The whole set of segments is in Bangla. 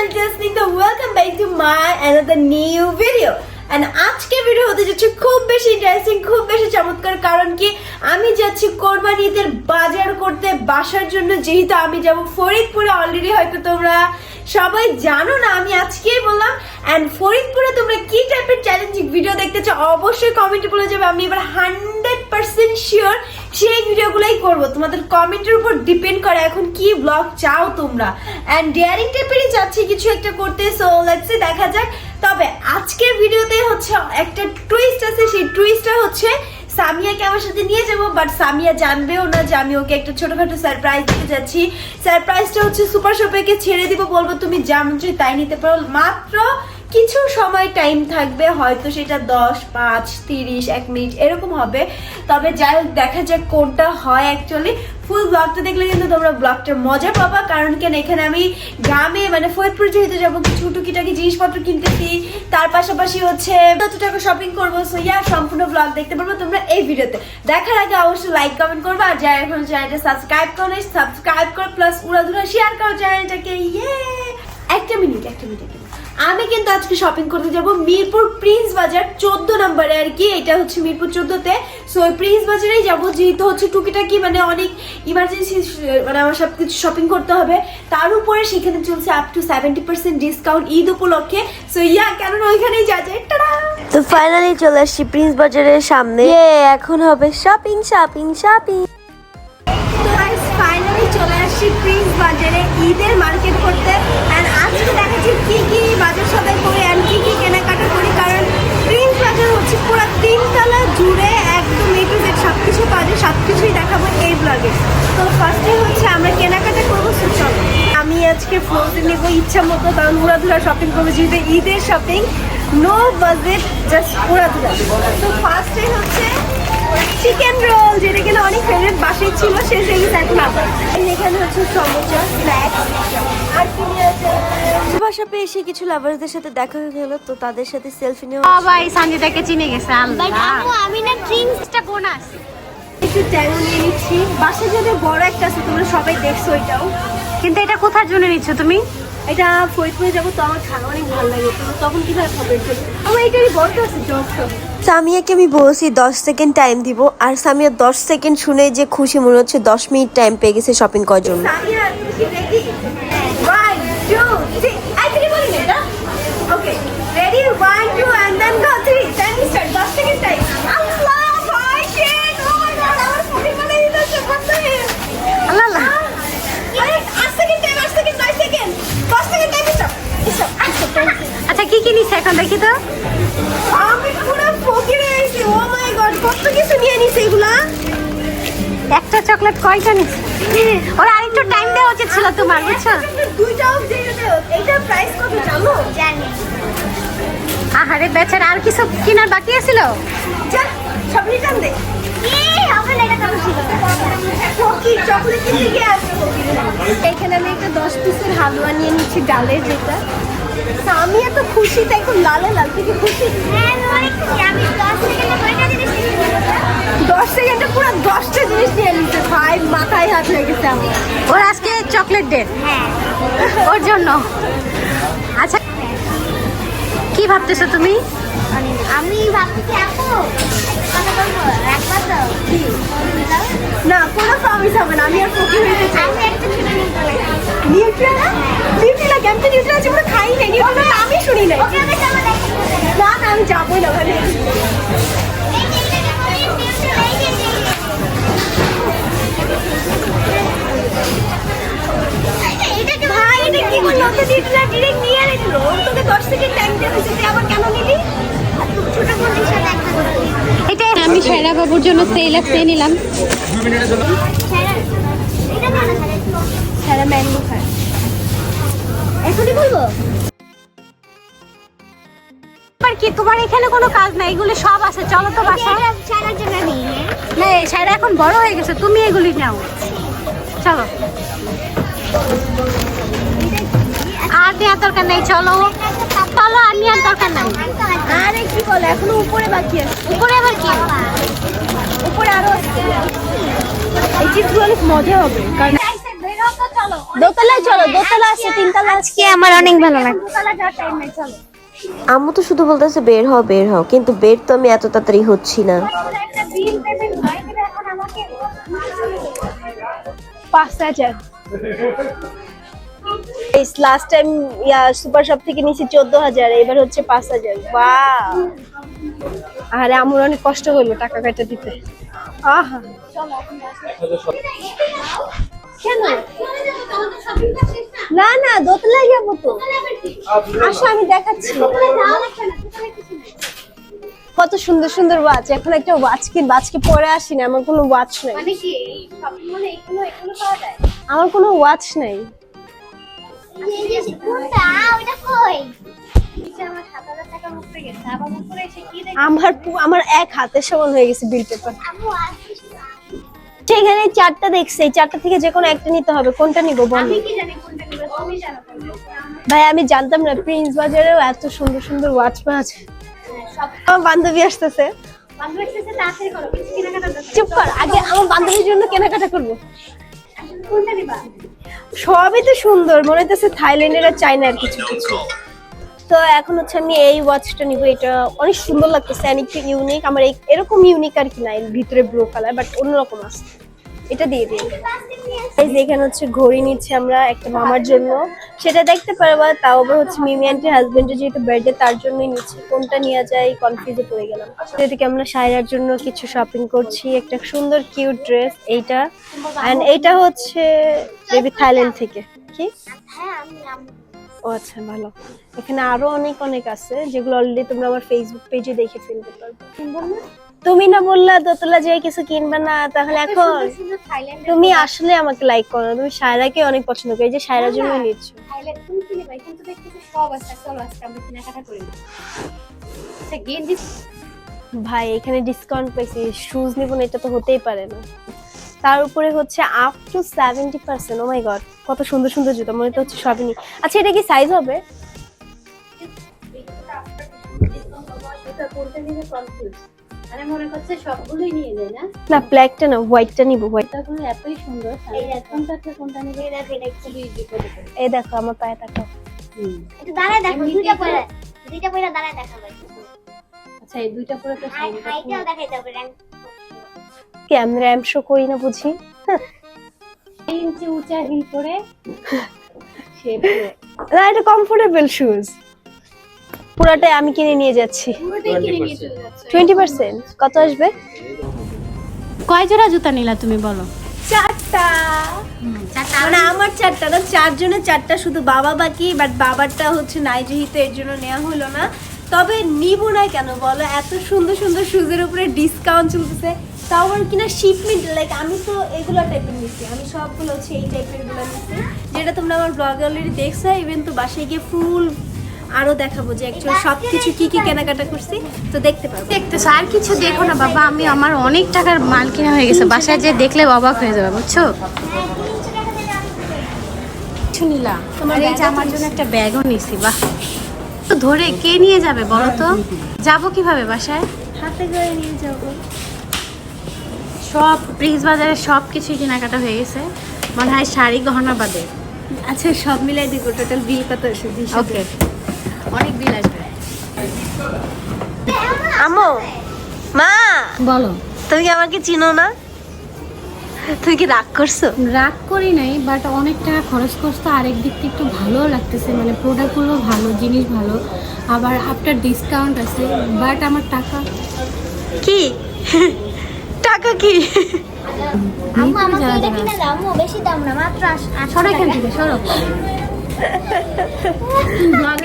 and welcome back to my another new video new আজকে ভিডিও হতে যাচ্ছে খুব বেশি ইন্টারেস্টিং খুব বেশি চমৎকার, কারণ কি? আমি যাচ্ছি কোরবানি ঈদের বাজার করতে, বাসার জন্য, যেহেতু আমি যাব ফরিদপুরে অলরেডি হয়তো তোমরা সবাই জানো না, আমি আজকেই বললাম অ্যান্ড ফরিদপুরে তোমরা কি টাইপের চ্যালেঞ্জিং ভিডিও দেখতে চাও অবশ্যই কমেন্টে বলে যাবে। আমি এবার হান্ড্রেড পার্সেন্ট শিওর সেই ভিডিওগুলোই করব। তোমাদের কমেন্টের উপর ডিপেন্ড করে এখন কি ব্লগ চাও তোমরা। অ্যান্ড ডেয়ারিং টাইপেরই চাচ্ছি কিছু একটা করতে সো লেটসে দেখা যাক। তবে আজকের ভিডিওতে হচ্ছে একটা টুইস্ট আছে, সেই টুইস্টটা হচ্ছে সামিয়াকে আমার সাথে নিয়ে যাব বাট সামিয়া জানবেও না যে আমি ওকে একটা ছোটোখাটো সারপ্রাইজ দিতে যাচ্ছি। সারপ্রাইজটা হচ্ছে সুপার শপেকে ছেড়ে দিব, বলব তুমি যা তাই নিতে পারো। মাত্র কিছু সময় টাইম থাকবে, হয়তো সেটা দশ, পাঁচ, তিরিশ, এক মিনিট, এরকম হবে। তবে যাই হোক, দেখা যাক কোনটা হয় অ্যাকচুয়ালি ফুল ব্লগটা দেখলে কিন্তু তোমরা ব্লগটা মজা পাবা, কারণ কেন, এখানে আমি গ্রামে মানে ফরিদপুর যেহেতু যাব, কিছু টুকিটাকি জিনিসপত্র কিনতেছি তার পাশাপাশি হচ্ছে কত টাকা শপিং করব সো ইয়া সম্পূর্ণ ব্লগ দেখতে পারব তোমরা এই ভিডিওতে। দেখার আগে অবশ্যই লাইক কমেন্ট করব, আর যারা এখন চ্যানেলটা সাবস্ক্রাইব করো সাবস্ক্রাইব করো প্লাস উড়াধুরা শেয়ার করো চ্যানেলটাকে ইয়ে একটা মিনিট একটা মিনিট। আমি কিন্তু আজকে শপিং করতে যাব মিরপুর প্রিন্স বাজার চোদ্দ নম্বরে আর কি এটা হচ্ছে মিরপুর চোদ্দতে। সো প্রিন্স বাজারেই যাব যেহেতু হচ্ছে টুকিটাকি মানে অনেক ইমার্জেন্সি মানে আমার সব কিছু শপিং করতে হবে। তার উপরে সেখানে চলছে up to seventy percent discount Eid উপলক্ষে। সো ইয়া কেননা ওইখানেই যা যায়। তো ফাইনালি চলে আসছি প্রিন্স বাজারের সামনে। এখন হবে শপিং শপিং শপিং তো ফাইনালি চলে আসছি প্রিন্স বাজারে ঈদের মার্কেট করতে। কি কি বাজার সদাই করি অ্যান্ড কি কি কেনাকাটা করি, কারণ প্রিন্স বাজার হচ্ছে পুরো তিনতলা জুড়ে একদম এ টু সব কিছু পাওয়া সব কিছুই দেখাবো এই ব্লগে তো ফার্স্টে হচ্ছে আমরা কেনাকাটা করব সুচল আমি আজকে ফ্লোতে নেব ইচ্ছা মতো, কারণ উড়াধুরা শপিং করব, যেহেতু ঈদের শপিং নো বাজেট জাস্ট উড়াধুরা। তো ফার্স্টে হচ্ছে চিকেন রোল যেটা কিনা অনেক ফেভারিট বাসায় ছিল, সে জিনিস এখন আবার এখানে হচ্ছে সমোসা স্ন্যাক্স আর কি আছে? শপে এসে কিছু লাভারদের সাথে দেখা হয়ে গেল তো তাদের সাথে সেলফি নেওয়া সবাই সঞ্জিতাকে চিনে গেছে আল্লাহ। আমি না ড্রিঙ্কসটা বোনাস। একটু ট্যাঙ্গো নিয়ে নিচ্ছি। বাসায় যদি বড় একটা আছে তোমরা সবাই দেখছ এটাও। কিন্তু এটা কোথার জন্য নিচ্ছ তুমি? এটা ফরিদপুরে যাব তো আমার খাওয়া অনেক ভালো লাগে তো তখন কীভাবে খাবে আমার এটারই বড় আছে জব সামিয়াকে আমি বলছি দশ সেকেন্ড টাইম দিব আর সামিয়া দশ সেকেন্ড শুনে যে খুশি মনে হচ্ছে দশ মিনিট টাইম পেয়ে গেছে শপিং করার জন্য সামিয়া তুমি কি রেডি ওয়ান টু থ্রি আই থ্রি বলি না এটা okay ready one two and then go three time start দশ সেকেন্ড টাইম আল্লাহ ভাই শিট ও মাই গড আমার ফুটিং মানে দিতেছে কত আল্লাহ আল্লাহ আরে আট সেকেন্ড টাইম আট সেকেন্ড নয় সেকেন্ড দশ সেকেন্ড টাইম স্টার্ট স্টার্ট আচ্ছা থ্যাংক ইউ আচ্ছা কি কি নিচ্ছে এখন দেখি তো? আমি পুরো ফকির গেছি ও মাই গড কত কিছু নিয়ে নিছে এগুলা? একটা চকলেট কয়টা নিচ্ছে ওরা আরেকটু টাইম দেওয়া উচিত ছিল তোমার বুঝছ? দুইটা অফ এইটার প্রাইস কত জানো? জানি। আহারে বেচার আর কিছু কেনার বাকি আছিল যা সব রিটার্ন দে। এখানে আমি একটা দশ পিসের হালুয়া নিয়ে নিচ্ছি ডালের যেটা। আমি এত খুশি তাই এখন লালে লাল থেকে খুশি? দশ সেকেন্ডে পুরো দশটা জিনিস নিয়ে নিচ্ছে ভাই মাথায় হাত লেগেছে আমার। ওর আজকে চকলেট ডে। ওর জন্য। আচ্ছা কি ভাবতেছো তুমি? আমি ভাবছি আপু কথা বলব একবার তো। না কোনো প্রমিস হবে না আমি আর ফকির হইতে চাই আমি একটা ছোট কেমন নিউট্রেলা আছে খাই নাই নিউট্রেলা নামই শুনি নাই। আমি না না আমি যাবোই না ওখানে এই যে। কি করল ওকে ডিরেক্ট নিয়ে নিল ওর তোকে দশ সেকেন্ড টাইম দেওয়া হয়েছে তুই আবার কেন নিলি? ছোট বোনের সাথে একটা করে এটা আমি সায়রা বাবুর জন্য সেই লাগছে নিলাম। স্যার এটা না না সারা ম্যাঙ্গো খায়। এখনই বলব? কি তোমার এখানে কোনো কাজ নাই? এগুলি সব আছে চলো তো নেই না সায়রা এখন বড় হয়ে গেছে তুমি এগুলি নাও। চলো। আর নেওয়ার দরকার নেই চলো। চলো আর নেওয়ার দরকার নাই। আরে কি বলে এখনও উপরে বাকি আছে। উপরে আবার কি? উপরে আরও আছে। এই চিপসগুলো অনেক মজা হবে কারণ দোতলায় চলো দোতলা আছে তিনতলা আজকে আমার অনেক ভালো লাগে তো শুধু বলতেছে বের হও বের হও। কিন্তু বের তো আমি এত তাড়াতাড়ি হচ্ছি না। পাঁচ হাজার। এই last time yeah super shop থেকে নিয়েছি চোদ্দ হাজার এবার হচ্ছে পাঁচ হাজার। বা আরে আমার অনেক কষ্ট হলো টাকা কাটা দিতে। আহা। কেন? না না দোতলায় যাব তো। আসো আমি দেখাচ্ছি। কত সুন্দর সুন্দর ওয়াচ এখন একটা ওয়াচ কি ওয়াচ কি পরে আসি না আমার কোনো ওয়াচ নাই। মানে যায়? আমার কোনো ওয়াচ নেই। আমার আমার এক হাতে সমান হয়ে গেছে বিল পেপার। সেখানে চারটা দেখছি চারটা থেকে যে কোনো একটা নিতে হবে। কোনটা নিব বলো? ভাই আমি জানতাম না প্রিন্স বাজারেও এত সুন্দর সুন্দর ওয়াচ আছে আমার বান্ধবী আসতেছে। চুপ কর আগে আমার বান্ধবীর জন্য কেনাকাটা করব। কোনটা নিবা? সবই তো সুন্দর। মনে হচ্ছে থাইল্যান্ডের আর চায়নার কিছু কিছু। তো এখন হচ্ছে আমি এই ওয়াচটা নিব। এটা অনেক সুন্দর লাগতেছে একটু ইউনিক আমার এরকম ইউনিক আর কি নাই ভিতরে ব্লু কালার বাট অন্যরকম আছে। এটা দিয়ে দিন এই যে এখানে হচ্ছে ঘড়ি নিচ্ছে আমরা একটা মামার জন্য। সেটা দেখতে পারবা তাও আবার হচ্ছে মিমি আন্টির হাজবেন্ডের যেহেতু বার্থডে তার জন্যই নিচ্ছি। কোনটা নিয়ে যায় কনফিউজে পড়ে গেলাম। এদিকে আমরা সায়রার জন্য কিছু শপিং করছি একটা সুন্দর কিউট ড্রেস এইটা। এন্ড এইটা হচ্ছে বেবি থাইল্যান্ড থেকে। কি? হ্যাঁ ও আচ্ছা ভালো। এখানে আরও অনেক অনেক আছে যেগুলো অলরেডি তোমরা আমার ফেসবুক পেজে দেখে ফেলতে পারবে। তুমি না বললা দোতলা যেয়ে কিছু কিনবে না তাহলে এখন তুমি আসলে আমাকে লাইক করো না। তুমি সায়রাকে অনেক পছন্দ করো এই যে সায়রার জন্য নিচ্ছ। আজকে আমরা কেনাকাটা করি আচ্ছা ভাই এখানে ডিসকাউন্ট পাইছি শুজ নিব না এটা তো হতেই পারে না। তার উপরে হচ্ছে up to seventy percent oh my god কত সুন্দর সুন্দর জুতো মনে তো হচ্ছে সবই। নি আচ্ছা এটা কি সাইজ হবে? মনে করছে সবগুলোই নিয়ে না না ব্ল্যাকটা না হোয়াইটটা নিব হোয়াইট তারপরে এতই সুন্দর হ্যাঁ, এই কোনটা থেকে কোনটা নিবে এটা এটা খুবই বিপদে পড়ে এই দেখো আমার পায়ে দাঁড়ায় দেখো দুইটা পরে দুইটা পরে দাঁড়ায় দেখাবো আচ্ছা এই দুইটা পরে তো হাইটাও দেখাইতে হবে র্যাঙ্ক কি আমি র্যাম শো করি না বুঝি? ইঞ্চি উঁচা হিল পরে না এটা কমফোর্টেবল শুজ পুরাটাই আমি কিনে নিয়ে যাচ্ছি। পুরোটাই কিনে নিয়ে চলে যাচ্ছে। টোয়েন্টি পার্সেন্ট কত আসবে? কয় জোড়া জুতা নিলা তুমি বলো? চারটা। মানে আমার চারটা না চারজনের চারটা শুধু বাবা বাকি বাট বাবারটা হচ্ছে নাই যেহেতু এর জন্য নেওয়া হলো না। তবে নিব না কেন বলো? এত সুন্দর সুন্দর শুজের উপরে ডিসকাউন্ট চলতেছে। তাও আবার কিনা শিপমেন্ট লাইক আমি তো এগুলো টাইপের নিচ্ছি আমি সবগুলো হচ্ছে এই টাইপেরগুলো নিচ্ছি যেটা তোমরা আমার ব্লগে অলরেডি দেখছ ইভেন তো বাসায় গিয়ে ফুল আরও দেখাবো যে অ্যাকচুয়ালি সব কিছু কি কি কেনাকাটা করছি তো দেখতে পারব দেখতেছো আর কিছু দেখো না বাবা আমি আমার অনেক টাকার মাল কিনা হয়ে গেছে। বাসায় যে দেখলে অবাক হয়ে যাবে বুঝছ? কিছু নিলাম তোমার এই যে আমার জন্য একটা ব্যাগও নিছি বাহ। ধরে কে নিয়ে যাবে বলো তো? যাব কীভাবে বাসায়? হাতে করে নিয়ে যাব। সব প্রিন্স বাজারে সব কিছুই কেনাকাটা হয়ে গেছে। মনে হয় শাড়ি গহনা বাদে। আচ্ছা সব মিলাই দিব টোটাল বিল কত? আসে বিশ ওকে অনেক বিল আসবে। আমো মা! বলো। তুমি কি আমাকে চিনো না? তুমি কি রাগ করছ? রাগ করি নাই বাট অনেক টাকা খরচ করতে আরেক দিক থেকে একটু ভালো লাগতেছে মানে প্রোডাক্টগুলো ভালো জিনিস ভালো আবার আফটার ডিসকাউন্ট আছে বাট আমার টাকা কি? টাকা কি?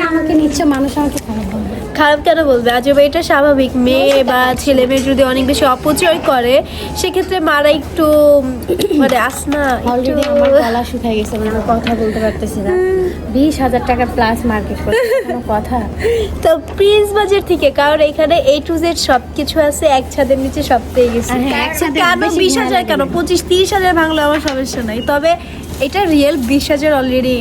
আমাকে নিচ্ছে মানুষ আমাকে খারাপ বলবে খারাপ কেন বলবে? আজ আজব এটা স্বাভাবিক। মেয়ে বা ছেলে মেয়ে যদি অনেক বেশি অপচয় করে সেক্ষেত্রে মারা একটু মানে আসনা অলরেডি আমার গলা শুকাই গেছে মানে আমি কথা বলতে পারতেছি না। বিশ হাজার টাকা প্লাস মার্কেট করতে কোনো কথা। তো প্রিন্স বাজার থেকে কারণ এখানে এ টু জেড সব কিছু আছে এক ছাদের নিচে সব পেয়ে গেছে। হ্যাঁ, কেন বিশ হাজার কেন? পঁচিশ তিরিশ হাজার ভাঙলে আমার সমস্যা নাই। তবে এটা রিয়েল বিশ হাজার অলরেডি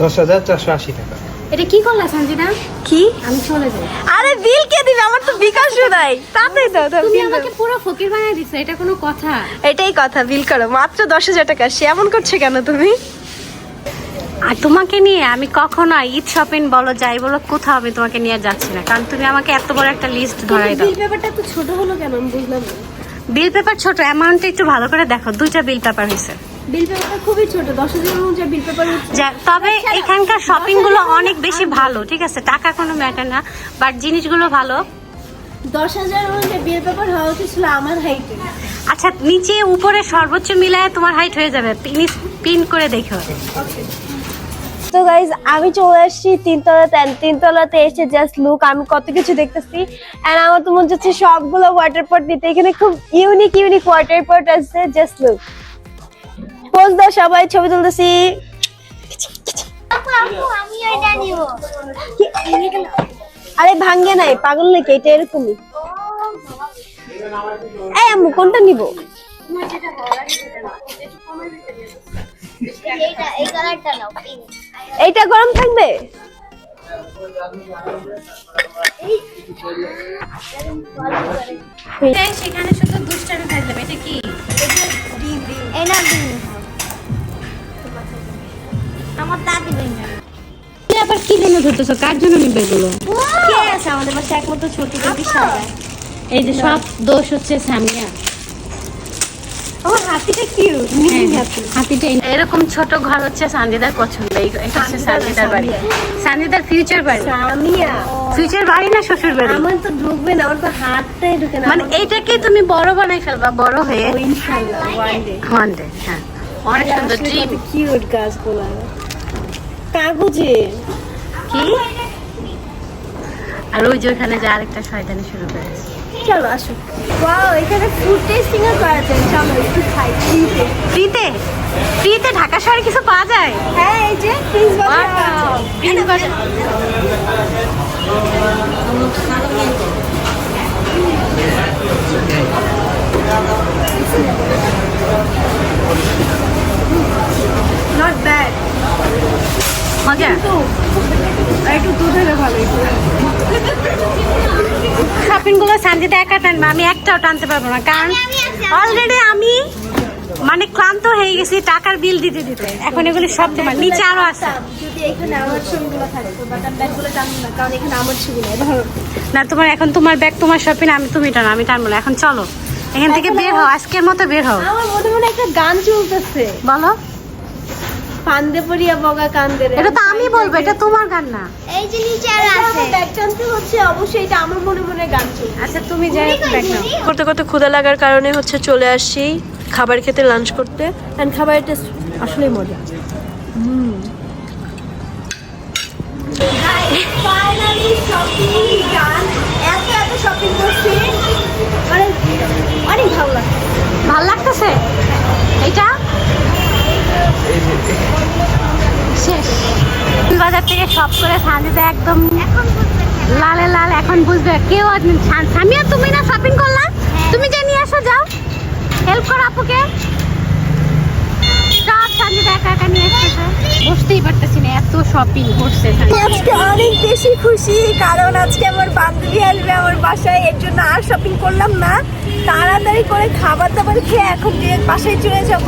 দশ হাজার চারশো আশি টাকা। এটা কি করলা সঞ্জিনা? কি? আমি চলে যাই। আরে বিল কে দিবে? আমার তো বিকাশ নাই। তাতেই তো তো তুমি আমাকে পুরো ফকির বানিয়ে দিছো এটা কোনো কথা। এটাই কথা বিল করো। মাত্র দশ হাজার টাকা। সে এমন করছে কেন তুমি? আর তোমাকে নিয়ে আমি কখনো ঈদ শপিং বলো যাই বলো কোথাও আমি তোমাকে নিয়ে যাচ্ছি না। কারণ তুমি আমাকে এত বড় একটা লিস্ট ধরাই দাও। বিল পেপারটা একটু ছোট হলো কেন? আমি বুঝলাম বিল পেপার ছোট অ্যামাউন্টটা একটু ভালো করে দেখো। দুইটা বিল পেপার হয়েছে। বিল পেপারটা খুবই ছোট দশ হাজার অনুযায়ী বিল পেপার তবে এখানকার শপিংগুলো অনেক বেশি ভালো ঠিক আছে? টাকা কোনো ম্যাটার না বাট জিনিসগুলো ভালো। দশ হাজার অনুযায়ী বিল পেপার হওয়া উচিত ছিল আমার হাইটে আচ্ছা নিচে উপরে সর্বোচ্চ মিলায় তোমার হাইট হয়ে যাবে। পিন করে দেখো। তো গাইজ আমি চলে আসছি তিনতলাতে তিনতলাতে এসে জাস্ট লুক আমি কত কিছু দেখতেছি। এন্ড আমার তো মনে হচ্ছে সবগুলো ওয়াটার পট নিতে। এখানে খুব ইউনিক ইউনিক ওয়াটার পট আছে জাস্ট লুক পোজ দাও সবাই ছবি তুলতেছি। আমি এটা নিব আরে ভাঙ্গে নাই পাগল নাকি? এটা এরকমই। এই আম্মু কোনটা নিব? এইটা এই কালারটা নাও পিঙ্ক এইটা গরম থাকবে? সেখানে শুধু দুষ্টামি থাকবে এটা কি? এই না দিন আমার দাদি আবার কি জন্য ধরতেছো? কার জন্য নিবে এগুলো? কে আছে আমাদের পাশে একমাত্র ছোট বেবি সাদা এই যে সব দোষ হচ্ছে সামিয়া। হাতিটা এরকম ছোট ঘর হচ্ছে সান্দিদার পছন্দ। এটা হচ্ছে সান্দিদার বাড়ি। সান্দিদার ফিউচার বাড়ি। ফিউচার বাড়ি না শ্বশুর বাড়ি? আমার তো ঢুকবে না আমার তো হাতটাই ঢুকে না। মানে এইটাকে তুমি বড় বানাই ফেলবা বড় হয়ে। ইনশাআল্লাহ ওয়ান ডে ওয়ান ডে হ্যাঁ। অনেক সুন্দর ড্রিম কিউট গাছগুলা। কাগজে কি? আর ওই যে ওখানে যে আরেকটা শয়তানি শুরু করেছে। চলো আসো। ওয়াও এখানে ফুড টেস্টিং এর করা যায়। চলো একটু খাই। ফ্রিতে ফ্রিতে ফ্রিতে ঢাকা শহরে কিছু পাওয়া যায়? হ্যাঁ এই যে প্রিন্স বাজার প্রিন্স বাজার একটু দুধ হলে ভালো শপিংগুলো সানজিতে একা টানবে আমি একটাও টানতে পারব না কারণ অলরেডি আমি মানে ক্লান্ত হয়ে গেছি টাকার বিল দিতে দিতে। এখন এগুলি সব তোমার নিচে আরও আছে। না তোমার এখন তোমার ব্যাগ তোমার শপিং আমি তুমি টানো আমি টানবো না এখন চলো। এখান থেকে বের হও আজকের মতো বের হও। আমার মনে মনে একটা গান চলতেছে। বলো। ফান্দে পড়িয়া বগা কান্দে এটা তো আমি বলব এটা তোমার গান না। এই যে নিচে আর আছে। ব্যাগ টানতে হচ্ছে অবশ্যই এটা আমার মনে মনে গান চলছে। আচ্ছা তুমি যাই ব্যাগ করতে করতে ক্ষুধা লাগার কারণে হচ্ছে চলে আসছি খাবার খেতে লাঞ্চ করতে। এন্ড খাবারের টেস্ট আসলেই মজা। ফাইনালি শপিং গান এত এত শপিং করছি। মানে অনেক ভালো লাগছে। ভালো লাগতেছে? এটা শেষ। বাজার থেকে সব করে সাজিতে একদম লালে লাল এখন বুঝবে কেউ সামিয়া তুমি না শপিং করলাম তুমি যে নিয়ে আসো যাও। হেল্প করো আপুকে। বুঝতেই পারতেছি না, এত শপিং করছে আজকে অনেক বেশি খুশি, কারণ আজকে আমার বান্ধবী আসবে আমার বাসায়, এর জন্য আর শপিং করলাম না। তাড়াতাড়ি করে খাবার দাবার খেয়ে এখন ডিরেক্ট বাসায় চলে যাব।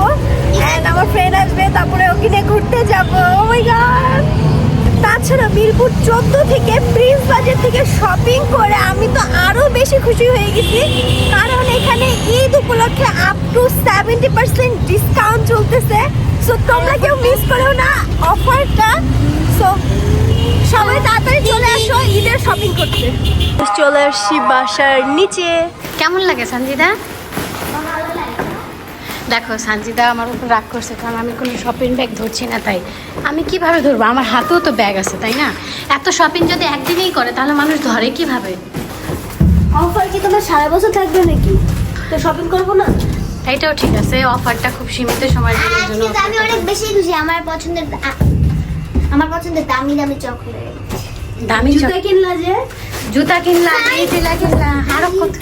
অ্যান্ড আমার ফ্রেন্ড আসবে, তারপরে ওখানে ঘুরতে যাব। ও মাই গড তাছাড়া মিরপুর চোদ্দ থেকে প্রিন্স বাজার থেকে শপিং করে আমি তো আরও বেশি খুশি হয়ে গেছি। কারণ এখানে ঈদ উপলক্ষে up to seventy percent discount চলতেছে। সো তোমরা কেউ মিস করো না অফারটা সো সবাই তাড়াতাড়ি চলে আসো ঈদের শপিং করতে। চলে আসছি বাসার নিচে। কেমন লাগে সঞ্জিদা দেখো সানজিদা আমার উপর রাগ করছে কারণ আমি কোনো শপিং ব্যাগ ধরছি না তাই। আমি কীভাবে ধরবো? আমার হাতেও তো ব্যাগ আছে তাই না? এত শপিং যদি একদিনেই করে তাহলে মানুষ ধরে কীভাবে? অফার কি তোমার সারা বছর থাকবে নাকি? তো শপিং করব না? এটাও ঠিক আছে অফারটা খুব সীমিত সময়ের জন্য আমি অনেক বেশি খুশি। আমার পছন্দের আমার পছন্দের দামি দামি চকলেট। দামি জুতা কিনলা যে? জুতা কিনলাম এই দিলা কিনলাম আরও কত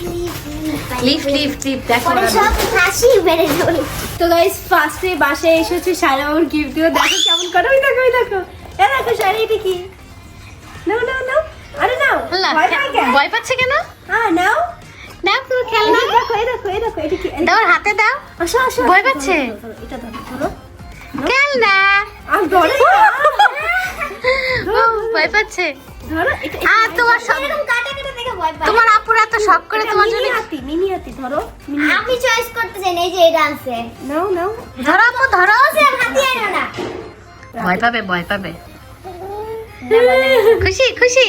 লিফ লিফ লিফ দেখো তো গাইস ফার্স্টে বাসায় এসেছে সারা বাবুর গিফট দিও দেখো কেমন করে ওই দেখো ওই দেখো। এ দেখো এটা কি? নাও নাও নাও। আরে নাও ভয় পাচ্ছে কেন? হ্যাঁ নাও। দাও তুমি খেলনা দেখো এই দেখো এই দেখো এটা কি? দাও হাতে দাও। আসো আসো ভয় পাচ্ছে? এটা ধরো ধরো খেলনা আর ধরে ও ভয় পাচ্ছে। ধরো এটা আর তোমার সব এরকম কাটা কাটা দেখে ভয় পাই তোমার আপুরা তো শখ করে তোমার জন্য হাতি মিনি হাতি ধরো আমি চয়েস করতে চাই না এই যে এটা নাও নাও। ধরো আপু ধরো। হাতি আনো না। ভয় পাবে ভয় পাবে। খুশি খুশি।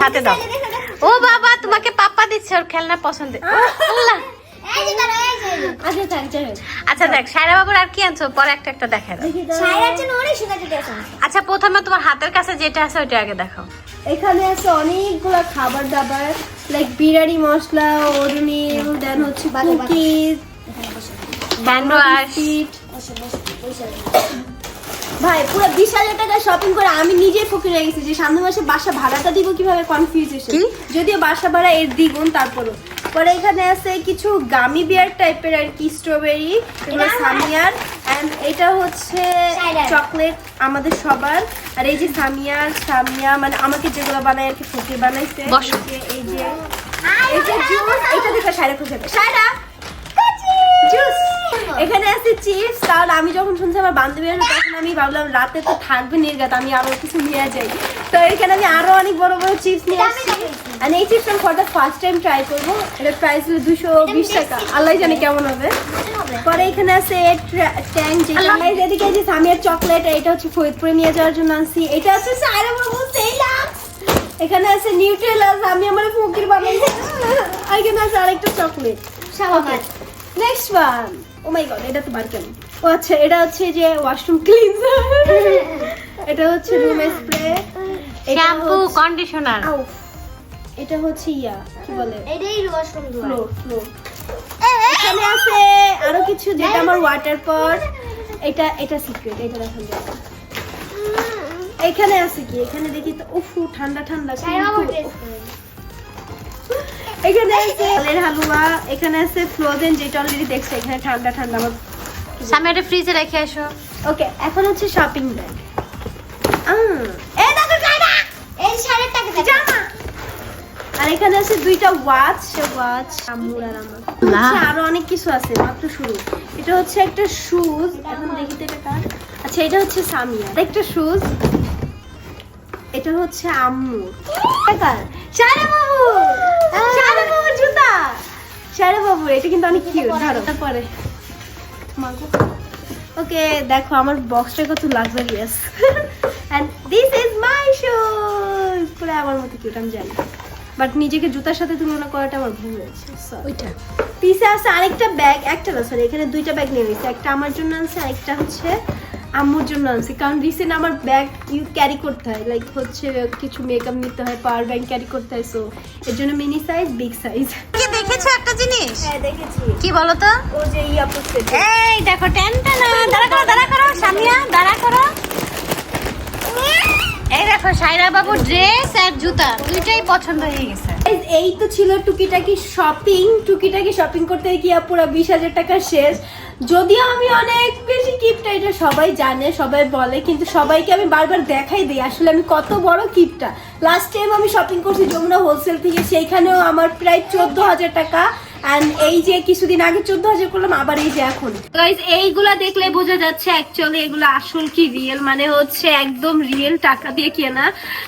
হাতে দাও। ও বাবা তোমাকে পাপ্পা দিচ্ছে ওর খেলনা পছন্দ। আল্লাহ। আচ্ছা। আচ্ছা দেখ সায়রা বাবুর আর কি আনছো? পরে একটা একটা দেখা দাও আচ্ছা প্রথমে তোমার হাতের কাছে যেটা আছে ওইটা আগে দেখাও। এখানে আছে অনেকগুলো খাবার দাবার লাইক বিরিয়ানি মশলা ওরনিল দেন হচ্ছে কুকিজ ভাই পুরো বিশ হাজার টাকা শপিং করে আমি নিজেই ফকির হয়ে গেছি যে সামনে মাসে বাসা ভাড়াটা দিব কীভাবে কনফিউজেশন কি? যদিও বাসা ভাড়া এর দ্বিগুণ তারপরও। পরে এখানে আছে কিছু গামি বিয়ার টাইপের আর কি স্ট্রবেরি সামিয়ার। এন্ড এটা হচ্ছে চকলেট আমাদের সবার। আর এই যে সামিয়ার সামিয়া মানে আমাকে যেগুলো বানায় আর কি ফকির বানাইছে। এই যে- এই যে জুস এটা দেখো সাইরা খুঁজে সাইরা জুস এখানে আছে চিপস কারণ আমি যখন শুনছি আমার বান্ধবী আসবে তখন আমি ভাবলাম রাতে তো থাকবে নির্গাত আমি আরও কিছু নিয়ে যাই। তো এখানে আমি আরও অনেক বড় বড় চিপস নিয়ে আসছি। আর এই চিপস আমি for the first time try করব। এটার প্রাইস হলো দুশো বিশ টাকা। আল্লাহ জানে কেমন হবে। পরে এখানে আছে ট্যাং যেটা এদিকে যে সামিয়ার চকলেট এটা হচ্ছে ফরিদপুরে নিয়ে যাওয়ার জন্য আনছি। এটা হচ্ছে সাইরা বাবু এখানে আছে নিউট্রেলা আমি আমার ফকির বানাইছি আর এখানে আছে আরেকটা চকলেট সাবান next one oh my god এটা তো বার কেন ও আচ্ছা এটা হচ্ছে যে ওয়াশরুম ক্লিনজার এটা হচ্ছে রুম স্প্রে শ্যাম্পু কন্ডিশনার এটা হচ্ছে ইয়া কি বলে এটাই ওয়াশরুম ধোয়া ফ্লো ফ্লো এখানে আছে আরও কিছু যেটা আমার ওয়াটার পট এটা এটা সিক্রেট এটা দেখান যাবে এখানে আছে কি এখানে দেখি তো উফ ঠান্ডা ঠান্ডা এখানে আছে ফলের হালুয়া এখানে আছে ফ্রোজেন যেটা অলরেডি দেখছে এখানে ঠান্ডা ঠান্ডা আমার সামনে একটা ফ্রিজে রেখে আসো ওকে এখন হচ্ছে শপিং ব্যাগ এই দেখো সাইরা এই সাড়ে টাকা জামা আর এখানে আছে দুইটা ওয়াচ ওয়াচ আম্মুর আর আমার। আরও অনেক কিছু আছে মাত্র শুরু। এটা হচ্ছে একটা শুজ এখন দেখি এটা কার। আচ্ছা এটা হচ্ছে সামিয়া। একটা শুজ এটা হচ্ছে কার? শারা বাবু বাবু জুতা! বাবু এটা কিন্তু অনেক কিউট ধরো। তারপরে ওকে দেখো আমার বক্সটা কত luxurious and this is my shoes পুরো আমার মতো কিউট আমি জানি। বাট নিজেকে জুতার সাথে তুলনা করাটা আমার ভুল হয়েছে ওইটা। পিসে আছে আরেকটা ব্যাগ একটা না সরি এখানে দুইটা ব্যাগ নিয়ে নিয়েছি। একটা আমার জন্য আনছে আরেকটা হচ্ছে আম্মুর জন্য আনছি। কারণ রিসেন্ট আমার ব্যাগ ইউ ক্যারি করতে হয় লাইক হচ্ছে কিছু মেকআপ নিতে হয় পাওয়ার ব্যাংক ক্যারি করতে হয় সো এর জন্য মিনি সাইজ বিগ সাইজ কি দেখেছ একটা জিনিস? হ্যাঁ দেখেছি। কি বলো তো? ও যে ইয়া পড়ছে এই দেখো টেনটা না দাঁড়া দাঁড়া করো সামিয়া দাঁড়া করো এই দেখো সাইরা বাবুর ড্রেস আর জুতা, দুইটাই পছন্দ হয়ে গেছে। এই তো ছিল টুকিটাকি শপিং টুকিটাকি শপিং করতে গিয়ে পুরো বিশ হাজার টাকা শেষ। যদিও আমি অনেক বেশি কিপটা এটা সবাই জানে, সবাই বলে, কিন্তু সবাইকে আমি বারবার দেখাই দিই, আসলে আমি কত বড় কিপটা লাস্ট টাইম আমি শপিং করছি যমুনা হোলসেল থেকে, সেইখানেও আমার প্রায় চোদ্দ হাজার টাকা অ্যান্ড এই যে কিছুদিন আগে চোদ্দ হাজার করলাম, আবার এই যে এখন। গাইজ এইগুলা দেখলে বোঝা যাচ্ছে অ্যাকচুয়ালি এগুলো আসল কি রিয়েল মানে হচ্ছে একদম রিয়েল টাকা দিয়ে কেনা।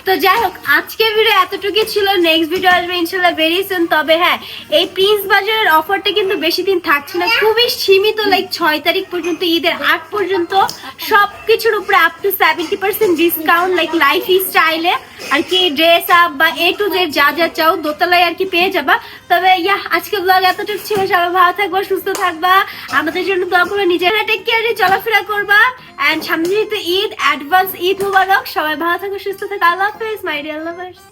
তো যাই হোক, আজকের ভিডিও এতটুকুই ছিল। নেক্সট ভিডিও আসবে ইনশাল্লাহ ভেরি সুন তবে হ্যাঁ এই প্রিন্স বাজারের অফারটা কিন্তু বেশি দিন থাকছে না। খুবই সীমিত লাইক ছয় তারিখ পর্যন্ত, ঈদের আগ পর্যন্ত। সব কিছুর উপরে up to seventy percent discount like life স্টাইলে আর কি ড্রেস আপ বা এ টু জেড যা যা চাও, দোতলায় আর কি পেয়ে যাবা। তবে ইয়া আজকে ব্লগ এতটুকু ছিল। সবাই ভালো থাকবা, সুস্থ থাকবা। আমাদের জন্য দোয়া করবে, নিজেরা টেক কেয়ারে চলাফেরা করবা। এন্ড সামনে যেহেতু ঈদ অ্যাডভান্স ঈদ মুবারক। সবাই ভালো থাকো, সুস্থ থাকো। আল্লাহ হাফেজ মাই ডিয়ার লাভার্স